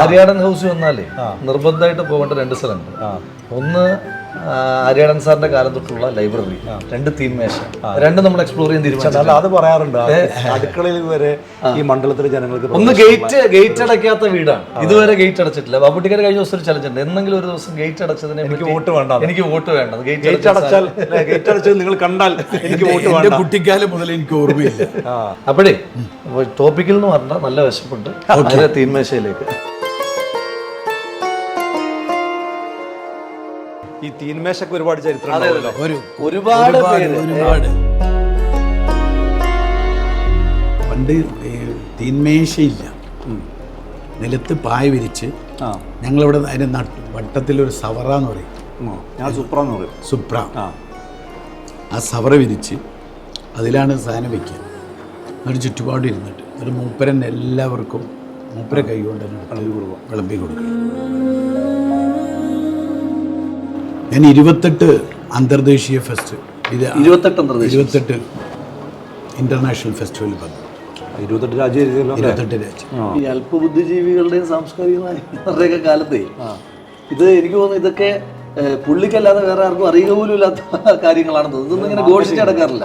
Aryadan house വന്നാലേ നിർബന്ധമായിട്ട് പോകേണ്ട രണ്ട് സ്ഥലമുണ്ട്. ഒന്ന് ആര്യാടൻ സാറിന്റെ കാലം തൊട്ടുള്ള ലൈബ്രറി രണ്ട് തീം മേശ രണ്ടും നമ്മൾ എക്സ്പ്ലോർ ചെയ്യാൻ തീരുമാനിച്ചു അത് പറയാറുണ്ട്. അടുക്കളയിൽ വരെ ഈ മണ്ഡലത്തിലെ ജനങ്ങൾക്ക് ഒന്ന് ഗേറ്റ് ഗേറ്റ് അടയ്ക്കാത്ത വീടാണ്. ഇതുവരെ ഗേറ്റ് അടച്ചിട്ടില്ല. ബാബുട്ടിക്കാർ കഴിഞ്ഞ ദിവസം ഒരു ചലഞ്ച് ഉണ്ട്. എന്തെങ്കിലും ഒരു ദിവസം ഗേറ്റ് അടച്ചതിനെ എനിക്ക് വോട്ട് വേണ്ട എനിക്ക് വോട്ട് വേണ്ട ഗേറ്റ് അടച്ചാൽ ഗേറ്റ് അടച്ചത് നിങ്ങൾ കണ്ടാൽ എനിക്ക് വോട്ട് വേണ്ട. കുട്ടിക്കാലം മുതൽ എനിക്ക് ഓർമ്മയില്ല. അപ്പോഴേ ടോപ്പിക്കിൽ എന്ന് പറഞ്ഞാൽ നല്ല വിശപ്പുണ്ട്. അതിന്റെ ഈ തീന്മേശക്ക് ഒരുപാട് ചരിത്രം ഉണ്ടാവുമല്ലോ. ഒരു ഒരുപാട് പേര്. ഒരുപാട്. പണ്ട് ഈ തീന്മേശയില്ല. നിലത്ത് പായ വിരിച്ച് ആ. ഞങ്ങളിവിടെ അതിന് നട്ടു വട്ടത്തിലൊരു സവറ എന്ന് പറയും. ഉം. ഞാൻ സൂപ്ര എന്ന് പറയും. സുപ്ര. ആ. ആ സവറ വിരിച്ച് അതിലാണ് സാധനം വെക്കുക. ഒരു ചുറ്റുപാടും ഇരുന്നിട്ട് ഒരു മൂപ്പരൻ എല്ലാവർക്കും മൂപ്പര കൈകൊണ്ട് തന്നെ എടുത്ത് വിളമ്പി കൊടുക്കും. ഞാൻ ഇരുപത്തെട്ട് അന്തർദേശീയ ഫെസ്റ്റ്. ഇത് ഇരുപത്തെട്ട് അന്തർദേശീയ ഇരുപത്തെട്ട് ഇന്റർനാഷണൽ ഫെസ്റ്റിവൽ പങ്കെടുത്തു. ഇരുപത്തെട്ട് രാജ്യം? ഇരുപത്തെട്ട് രാജ്യം. ഈ അല്പബുദ്ധിജീവികളുടെയും സാംസ്കാരികമാരുടെയൊക്കെ കാലത്തെ. ഇത് എനിക്ക് തോന്നുന്നു ഇതൊക്കെ പുള്ളിക്കല്ലാതെ വേറെ ആർക്കും അറിയുക പോലും ഇല്ലാത്ത കാര്യങ്ങളാണ് തോന്നുന്നത്. ഇതൊന്നും ഇങ്ങനെ ഘോഷിച്ച് നടക്കാറില്ല.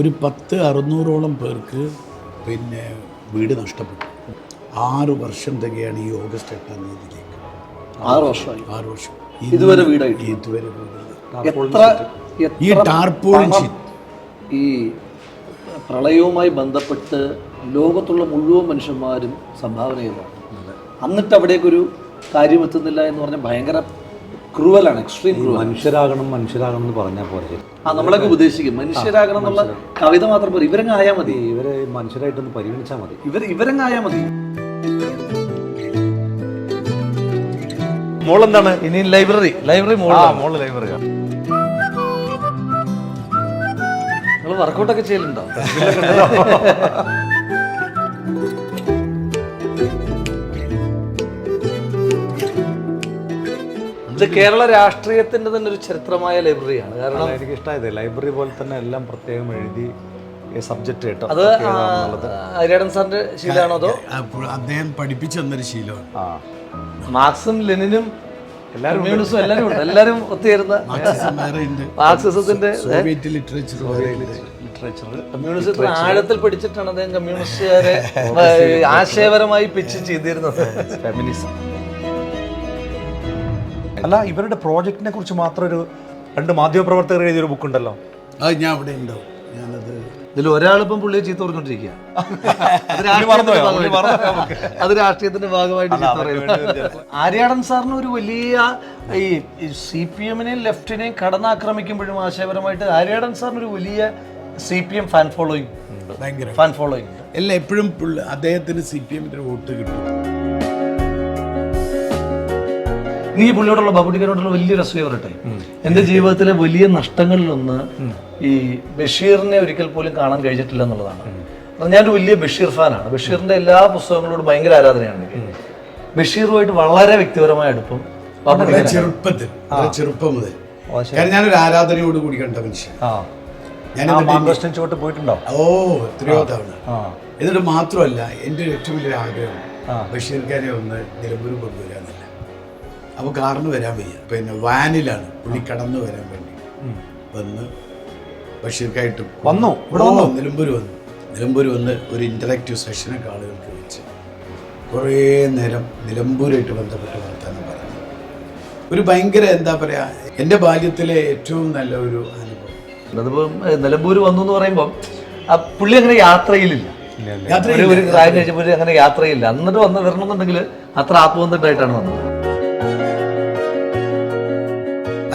ഒരു പത്ത് അറുന്നൂറോളം പേർക്ക് പിന്നെ വീട് നഷ്ടപ്പെട്ടു. ആറ് വർഷം തികയാണ് ഈ ഓഗസ്റ്റ് എട്ടാം തീയതിയിലേക്ക് ആറ് വർഷമായി ആറ് വർഷം. ഇതുവരെ വീടായിട്ട് ഇതുവരെ എത്ര ഈ ടാർപോളിൻ ഈ പ്രളയവുമായി ബന്ധപ്പെട്ട് ലോകത്തുള്ള മുഴുവൻ മനുഷ്യന്മാരും സംഭാവന ചെയ്തതാണ് എന്നിട്ട് അവിടേക്കൊരു കാര്യം എത്തുന്നില്ല എന്ന് പറഞ്ഞാൽ ഭയങ്കര ക്രൂവലാണ് എക്സ്ട്രീം ക്രൂവൽ മനുഷ്യരാകണം മനുഷ്യരാകണം എന്ന് പറഞ്ഞാൽ പോലെ ആ നമ്മളൊക്കെ ഉപദേശിക്കും മനുഷ്യരാകണം എന്നുള്ള കവിത മാത്രം പോലും ഇവരങ്ങ് ആയാൽ മതി. ഇവരെ മനുഷ്യരായിട്ടൊന്ന് പരിഗണിച്ചാൽ മതി. ഇവർ ഇവരങ്ങ് ആയാൽ മതി. മോളെന്താണ്? ഇനി ലൈബ്രറി. ലൈബ്രറി മോൾ ലൈബ്രറി നിങ്ങൾ വർക്കൗട്ടൊക്കെ ചെയ്യലുണ്ടോ? ഇത് കേരള രാഷ്ട്രീയത്തിന്റെ തന്നെ ഒരു ചരിത്രമായ ലൈബ്രറിയാണ്. കാരണം എനിക്ക് ഇഷ്ടമായത് ലൈബ്രറി പോലെ തന്നെ എല്ലാം പ്രത്യേകം എഴുതി സബ്ജക്റ്റ് കേട്ടോ അത് ഹരിയാടൻ സാറിന്റെ ശീലമാണോ അതോ? അദ്ദേഹം പഠിപ്പിച്ചു തന്നൊരു ശീലമാണ്. ആ. മാർക്സും ലെനിനും കമ്മ്യൂണിസ്റ്റും എല്ലാവരും ഉണ്ട്. എല്ലാവരും ഒത്തുചേരുന്ന മാർക്സിസത്തിന്റെ ലിറ്ററേച്ചർ ലിറ്ററേച്ചർ. കമ്മ്യൂണിസ്റ്റ് ആഴത്തിൽ പഠിച്ചിട്ടാണ് അദ്ദേഹം കമ്മ്യൂണിസ്റ്റുകാരെ ആശയപരമായി പിച്ച് ചെയ്തിരുന്നത്. ഫെമിനിസം അല്ല ഇവരുടെ പ്രോജക്റ്റിനെ കുറിച്ച് മാത്രം ഒരു രണ്ട് മാധ്യമപ്രവർത്തകർ എഴുതിയ ഒരു ബുക്ക് ഉണ്ടല്ലോ. അത് ഞാൻ അവിടെ ഉണ്ടാവും ഞാനത് ഇതിൽ ഒരാളിപ്പം പുള്ളിയെ ചീത്ത പറഞ്ഞോണ്ടിരിക്കുക അത് രാഷ്ട്രീയത്തിന്റെ ഭാഗമായിട്ട് അത് ചീത്ത പറയുന്നത് ആര്യാടൻ സാറിന് ഒരു വലിയ ഈ സി പി എമ്മിനെയും ലെഫ്റ്റിനെയും കടന്നാക്രമിക്കുമ്പോഴും ആശയപരമായിട്ട് ആര്യാടൻ സാറിന് ഒരു വലിയ C P M fan following ഭയങ്കര. ഫാൻ ഫോളോയിങ് ഉണ്ട്. എല്ലാം എപ്പോഴും അദ്ദേഹത്തിന് സി പി എമ്മിന്റെ വോട്ട് കിട്ടും. നീ ഈ പുള്ളിയോടുള്ള ബാബുട്ടിക്കാരോടുള്ള വലിയ രസം പറയട്ടെ. എന്റെ ജീവിതത്തിലെ വലിയ നഷ്ടങ്ങളിലൊന്ന് ഈ ബഷീറിനെ ഒരിക്കൽ പോലും കാണാൻ കഴിഞ്ഞിട്ടില്ല എന്നുള്ളതാണ്. ഞാനൊരു വലിയ ബഷീർ ഫാനാണ്. ബഷീറിന്റെ എല്ലാ പുസ്തകങ്ങളോടും ഭയങ്കര ആരാധനയാണ് എനിക്ക്. ബഷീറുമായിട്ട് വളരെ വ്യക്തിപരമായ അടുപ്പം ചെറുപ്പത്തിൽ ചെറുപ്പം മുതൽ. കാരണം ഞാനൊരു ആരാധനയോട് കൂടി കണ്ട മനുഷ്യൻ. ഞാൻ ചുവട്ട് പോയിട്ടുണ്ടോ? ഓ എത്രയോ തവണ. എന്നിട്ട് മാത്രമല്ല എന്റെ ഏറ്റവും വലിയ ആഗ്രഹം ബഷീർക്കാരെ ഒന്ന് നിലമ്പൂർ കൊണ്ടുവരാന്നില്ല അപ്പോൾ കാറിന് വരാൻ വയ്യ. പിന്നെ വാനിലാണ്. പുള്ളി കടന്നു വരാൻ വേണ്ടി. വന്ന് ബഷീർക്കായിട്ട് വന്നു? ഇവിടെ വന്നു? നിലമ്പൂർ വന്നു. നിലമ്പൂർ വന്ന് ഒരു ഇന്ററാക്റ്റീവ് സെഷനൊക്കെ ആളുകൾക്ക് വെച്ച്. കുറേ നേരം നിലമ്പൂരായിട്ട് ബന്ധപ്പെട്ട് വർത്താനം പറഞ്ഞു. ഒരു ഭയങ്കര എന്താ പറയുക എന്റെ ബാല്യത്തിലെ ഏറ്റവും നല്ല ഒരു അനുഭവം. അതിപ്പം നിലമ്പൂർ നിലമ്പൂര് വന്നു എന്ന് പറയുമ്പോൾ ആ പുള്ളി അങ്ങനെ യാത്രയിലില്ല. യാത്ര ഒരു കഴിച്ചപ്പോൾ അങ്ങനെ യാത്രയില്ല എന്നിട്ട് വന്ന് വരണമെന്നുണ്ടെങ്കിൽ അത്ര ആത്മബന്ധമായിട്ടാണ് വന്നത്.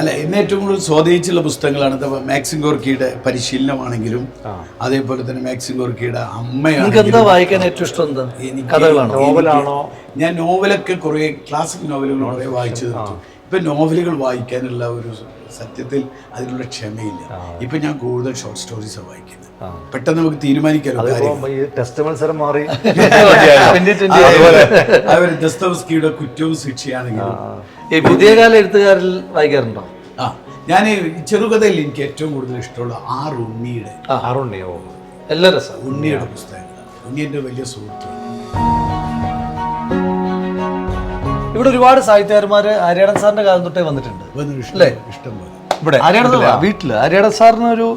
അല്ല ഇന്ന് ഏറ്റവും കൂടുതൽ സ്വാധീനിച്ചുള്ള പുസ്തകങ്ങളാണ്. മാക്സിം ഗോർക്കിയുടെ പരിശീലനമാണെങ്കിലും അതേപോലെ തന്നെ മാക്സിം ഗോർക്കിയുടെ നിങ്ങൾക്ക് അമ്മയാണ് എന്താ വായിക്കാൻ ഏറ്റവും ഇഷ്ടം എന്താ? കഥകളാണോ? നോവലാണോ? ഞാൻ നോവലൊക്കെ കുറേ ക്ലാസിക് നോവലുകൾ കുറേ വായിച്ചു തീർത്തു. ഇപ്പൊ നോവലുകൾ വായിക്കാനുള്ള ഒരു സത്യത്തിൽ അതിനുള്ള ക്ഷമയില്ല. ഇപ്പൊ ഞാൻ കൂടുതൽ ഷോർട്ട് സ്റ്റോറീസ് വായിക്കുന്നത്. പെട്ടെന്ന് നമുക്ക് മത്സരം മാറി. 2020 അവർ ദസ്തവസ്കിയുടെ കുറ്റവും ശിക്ഷയാണെങ്കിലും. ഈ പുതിയ കാല എഴുത്തുകാരിൽ വായിക്കാറുണ്ടോ? ആ ഞാൻ ചെറുകഥയിൽ എനിക്ക് ഏറ്റവും കൂടുതൽ ഇഷ്ടമുള്ള ആർ ഉണ്ണിയുടെ ആറുണ്ണിയോ എല്ലാ രസം ഉണ്ണിയുടെ പുസ്തകങ്ങൾ ഉണ്ണി എന്റെ വലിയ സുഹൃത്താണ് ഇവിടെ ഒരുപാട് സാഹിത്യകാരന്മാര് ആര്യാടൻ സാറിന്റെ കാലം തൊട്ടേ വന്നിട്ടുണ്ട്. അല്ലേ? ഇഷ്ടം പോലെ. ഇവിടെ ആര്യാടൻ വീട്ടിൽ ആര്യാടൻ സാറിന് ഒരു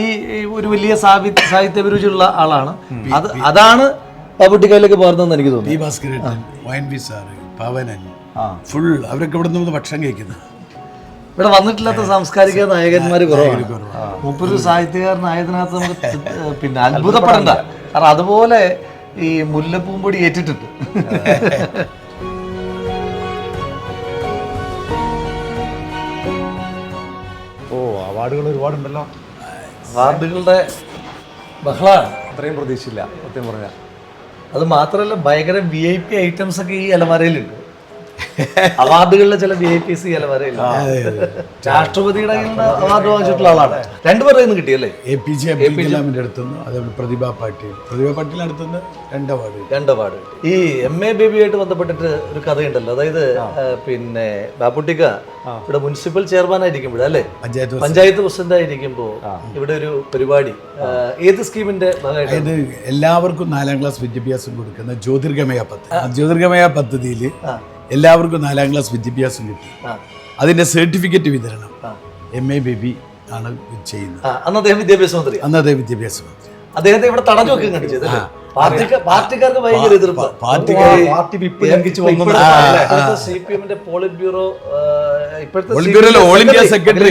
ഈ ഒരു വലിയ സാഹിത്യ അഭിരുചിയുള്ള ആളാണ്. അത് അതാണ് പാപ്പുട്ടിക്കാലിലേക്ക് പകർന്നതെന്ന് എനിക്ക് തോന്നുന്നു. ഭാസ്കരൻ വൈൻ വി സാറ് പവനൻ ഫുൾ അവരൊക്കെ ഇവിടെ നിന്ന് ഭക്ഷണം കഴിക്കുന്നത്. ഇവിടെ വന്നിട്ടില്ലാത്ത സാംസ്കാരിക നായകന്മാര് കുറവാണ്. മുപ്പൊരു സാഹിത്യകാരനായതിനകത്ത് നമുക്ക് പിന്നെ അത്ഭുതപ്പെടണ്ട. കാരണം അതുപോലെ ഈ മുല്ലപ്പൂമ്പൊടി ഏറ്റിട്ടുണ്ട്. ഓ അവാർഡുകൾ ഒരുപാടുണ്ടല്ലോ. അവാർഡുകളുടെ ബഹള അത്രയും പ്രതീക്ഷയില്ല സത്യം പറഞ്ഞാൽ അത് മാത്രമല്ല ഭയങ്കര വി ഐ പി ഐറ്റംസ് ഒക്കെ ഈ അലമാരയിലുണ്ട്. അവാർഡുകളിലെ ചില വി ഐ പിസ് ഈ അലമാരയിലുണ്ട് രാഷ്ട്രപതിയുടെ അവാർഡ് വാങ്ങിച്ചിട്ടുള്ള ആളാണ്. രണ്ടുപേരുടെ കിട്ടിയല്ലേ എ പി ജെ അബ്ദുൽ കലാമിന്റെ അടുത്തുനിന്ന് അതേപോലെ പ്രതിഭ പാട്ടീൽ. പ്രതിഭ പാട്ടീലിന്റെ അടുത്തുനിന്ന് രണ്ട് അവാർഡ് രണ്ട് അവാർഡ് ഈ എം എ ബേബിയായിട്ട് ബന്ധപ്പെട്ടിട്ട് ഒരു കഥയുണ്ടല്ലോ. അതായത് പിന്നെ ബാപ്പുട്ടിക്ക ഇവിടെ മുനിസിപ്പൽ ചെയർമാൻ ആയിരിക്കുമ്പോൾ അല്ലേ? പഞ്ചായത്ത് പഞ്ചായത്ത് പ്രസിഡന്റ് ആയിരിക്കുമ്പോൾ ഇവിടെ ഒരു പരിപാടി ഏത് സ്കീമിന്റെ ഭാഗമായിട്ട് എല്ലാവർക്കും നാലാം ക്ലാസ് വിദ്യാഭ്യാസം കൊടുക്കുന്ന ജ്യോതിർഗമയ പദ്ധതി. ജ്യോതിർഗമയ പദ്ധതിയിൽ എല്ലാവർക്കും നാലാം ക്ലാസ് വിദ്യാഭ്യാസം കിട്ടി. അതിന്റെ സർട്ടിഫിക്കറ്റ് വിതരണം. എം എ ബേബി ആണ് ചെയ്യുന്നത്. അന്ന് അദ്ദേഹം വിദ്യാഭ്യാസ മന്ത്രി. അന്ന് അദ്ദേഹം വിദ്യാഭ്യാസ മന്ത്രി. അദ്ദേഹത്തെ ഇവിടെ തടഞ്ഞു വെക്കുകയും കണ്ടു ചെയ്തല്ലേ പാർട്ടിക്കാർ പാർട്ടിക്കാർക്ക് ഭയങ്കര എതിർപ്പ്. പാർട്ടി പാർട്ടി വിപ്പ് ലംഘിച്ച് സി പി എമ്മിന്റെ പോളിറ്റ് ബ്യൂറോ ഇപ്പോഴത്തെ All India സെക്രട്ടറി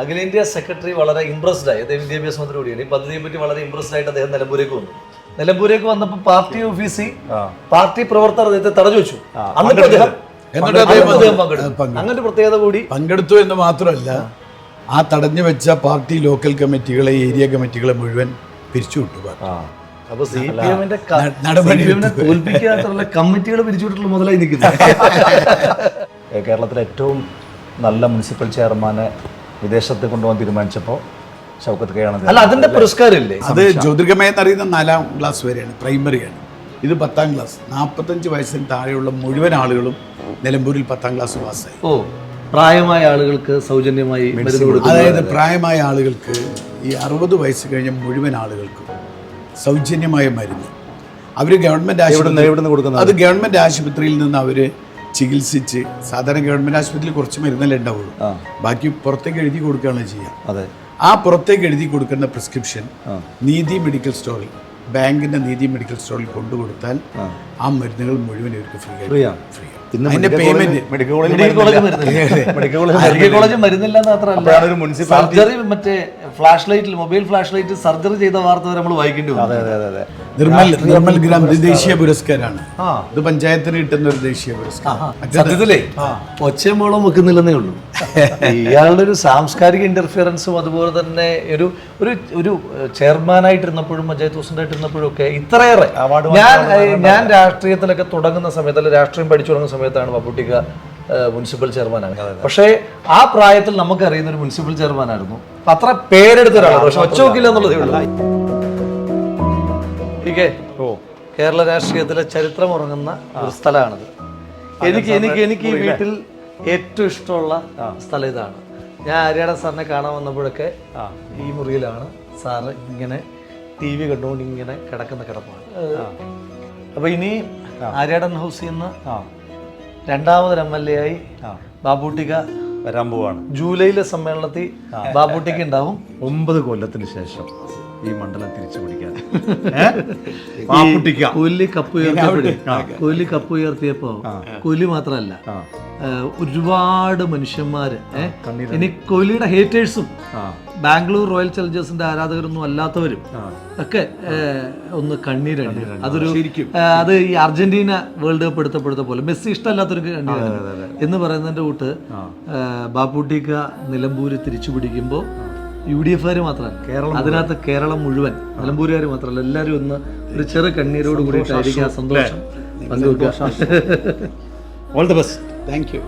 അഖിലേന്ത്യാ സെക്രട്ടറി. വളരെ ഇംപ്രസ്ഡ് ആയി. അദ്ദേഹം വിദ്യാഭ്യാസ മന്ത്രി കൂടിയാണ്. ഈ പദ്ധതിയെ പറ്റി വളരെ ഇംപ്രസ്ഡ് ആയിട്ട് അദ്ദേഹം നിലമ്പൂരേക്ക് വന്നു. നിലമ്പൂരേക്ക് വന്നപ്പോൾ പാർട്ടി ഓഫീസിൽ പാർട്ടി പ്രവർത്തകർ അദ്ദേഹത്തെ തടഞ്ഞു വെച്ചു അന്നിട്ട് അദ്ദേഹം എന്നിട്ട് അദ്ദേഹം പങ്കെടുത്തു. അങ്ങനെ പ്രത്യേകത കൂടി. പങ്കെടുത്തു എന്ന് മാത്രമല്ല ആ തടഞ്ഞു വെച്ച പാർട്ടി ലോക്കൽ കമ്മിറ്റികളെ ഏരിയ കമ്മിറ്റികളെ മുഴുവൻ പിരിച്ചുവിട്ടു വിട്ടു അപ്പൊ സി പി എമ്മിന്റെ ന- നടപടി തോൽപ്പിക്കാത്തുള്ള കമ്മിറ്റികൾ പിരിച്ചുവിട്ടുള്ള മുതലായി നിൽക്കുന്നത് കേരളത്തിലെ ഏറ്റവും നല്ല മുനിസിപ്പൽ ചെയർമാനെ വിദേശത്ത് കൊണ്ടുപോകാൻ തീരുമാനിച്ചപ്പോൾ ഷൗക്കത്ത് കെയാണ് അല്ല അതിന്റെ പുരസ്കാരം ഇല്ലേ അത് ജ്യോതിർഗമയ എന്നറിയുന്ന നാലാം ക്ലാസ് വരെയാണ് പ്രൈമറിയാണ് ഇത് പത്താം ക്ലാസ് നാൽപ്പത്തഞ്ച് വയസ്സിന് താഴെയുള്ള മുഴുവൻ ആളുകളും നിലമ്പൂരിൽ പത്താം ക്ലാസ് പാസ്സായി ഓ പ്രായമായ ആളുകൾക്ക് സൗജന്യമായി അതായത് പ്രായമായ ആളുകൾക്ക് ഈ അറുപത് വയസ്സ് കഴിഞ്ഞ മുഴുവൻ ആളുകൾക്കും സൗജന്യമായ മരുന്ന്. അവർ ഗവൺമെന്റ് ആശുപത്രി അത് ഗവൺമെന്റ് ആശുപത്രിയിൽ നിന്ന് അവർ ചികിത്സിച്ച് സാധാരണ ഗവൺമെന്റ് ആശുപത്രിയിൽ കുറച്ച് മരുന്നല്ലേ ഉണ്ടാവുള്ളൂ. ബാക്കി പുറത്തേക്ക് എഴുതി കൊടുക്കുകയാണ് ചെയ്യുക അതെ. ആ പുറത്തേക്ക് എഴുതി കൊടുക്കുന്ന പ്രിസ്ക്രിപ്ഷൻ നീതി മെഡിക്കൽ സ്റ്റോറിൽ ബാങ്കിന്റെ നീതി മെഡിക്കൽ സ്റ്റോറിൽ കൊണ്ടുകൊടുത്താൽ ആ. മരുന്നുകൾ മുഴുവൻ ഇവർക്ക് ഫ്രീ ആണ് ഫ്രീ ആണ് മെഡിക്കൽ കോളേജ് മരുന്നില്ല മാത്രമല്ല. സർജറി മറ്റേ ഫ്ലാഷ് ലൈറ്റിൽ മൊബൈൽ ഫ്ലാഷ് ലൈറ്റ് സർജറി ചെയ്ത വാർത്ത വരെ നമ്മൾ വായിക്കേണ്ടി അതെ അതെ അതെ നിർമ്മൽ നിർമ്മൽ ഗ്രാം ദേശീയ പുരസ്കാരമാണ്. ആ. ഇത് പഞ്ചായത്തിന് കിട്ടുന്ന ഒരു ദേശീയ പുരസ്കാരം. സത്യത്തിലേ? ഒച്ചയും മോളം വെക്കുന്നില്ലെന്നേ ഉള്ളൂ. ഇയാളുടെ ഒരു സാംസ്കാരിക ഇന്റർഫിയറൻസും അതുപോലെ തന്നെ ഒരു ഒരു ഒരു ചെയർമാനായിട്ടിരുന്നപ്പോഴും പഞ്ചായത്ത് പ്രസിഡന്റായിട്ടിരുന്നപ്പോഴും ഒക്കെ ഇത്രയേറെ അവാർഡ് ഞാൻ ഞാൻ രാഷ്ട്രീയത്തിലൊക്കെ തുടങ്ങുന്ന സമയത്ത് അല്ലെങ്കിൽ രാഷ്ട്രീയം പഠിച്ചു തുടങ്ങുന്ന സമയത്താണ് പപ്പുട്ടിക്ക മുനിസിപ്പൽ ചെയർമാനാണ് പക്ഷേ ആ പ്രായത്തിൽ നമുക്കറിയുന്ന ഒരു മുനിസിപ്പൽ ചെയർമാനായിരുന്നു ആയിരുന്നു. അത്ര പേരെടുത്ത ഒരാളാണ്. പക്ഷെ ഒച്ച നോക്കില്ല എന്നുള്ളതേ ഉള്ളൂ. ഓ. കേരള രാഷ്ട്രീയത്തിലെ ചരിത്രം ഉറങ്ങുന്ന ഒരു സ്ഥലമാണിത്. എനിക്ക് എനിക്ക് എനിക്ക് ഈ വീട്ടിൽ ഏറ്റവും ഇഷ്ടമുള്ള സ്ഥലം ഇതാണ്. ഞാൻ ആര്യാടൻ സാറിനെ കാണാൻ വന്നപ്പോഴൊക്കെ ഈ മുറിയിലാണ് സാറ് ഇങ്ങനെ ടി വി കണ്ടുകൊണ്ട് ഇങ്ങനെ കിടക്കുന്ന കിടപ്പാണ്. അപ്പൊ ഇനി ആര്യാടൻ ഹൗസിൽ നിന്ന് രണ്ടാമത് എം എൽ എ ആയി ബാബുട്ടിക്ക ബാബൂട്ടിക വരാൻ പോവാണ്. ജൂലൈയിലെ സമ്മേളനത്തിൽ ബാബുട്ടിക്ക ഉണ്ടാവും. ഒമ്പത് കൊല്ലത്തിന് ശേഷം ഈ മണ്ഡലം തിരിച്ചു പിടിക്കാൻ. കൊല്ലി കപ്പ് ഉയർത്തിയപ്പോഴേ കൊല്ലി കപ്പ് ഉയർത്തിയപ്പോ കൊല്ലി മാത്രമല്ല ഒരുപാട് മനുഷ്യന്മാര് ഇനി കൊല്ലിയുടെ ഹേറ്റേഴ്സും ബാംഗ്ലൂർ റോയൽ ചലഞ്ചേഴ്സിന്റെ ആരാധകരൊന്നും അല്ലാത്തവരും ഒക്കെ ഒന്ന് കണ്ണീരണ്ണി അതൊരു അത് ഈ അർജന്റീന വേൾഡ് കപ്പ് എടുത്തപ്പോഴത്തെ പോലെ. മെസ്സി ഇഷ്ടമല്ലാത്തൊരു കണ്ണീരണ്ണി എന്ന് പറയുന്നതിന്റെ കൂട്ട് ബാപ്പൂട്ടിക്ക നിലമ്പൂര് തിരിച്ചു പിടിക്കുമ്പോൾ യു ഡി എഫ് മാത്രമല്ല മാത്രമല്ല അതിനകത്ത് കേരളം മുഴുവൻ നിലമ്പൂരുകാർ മാത്രമല്ല. എല്ലാവരും ഒന്ന് ഒരു ചെറു കണ്ണീരോട് കൂടിയിട്ടായിരിക്കും ആ സന്തോഷം. All the best thank you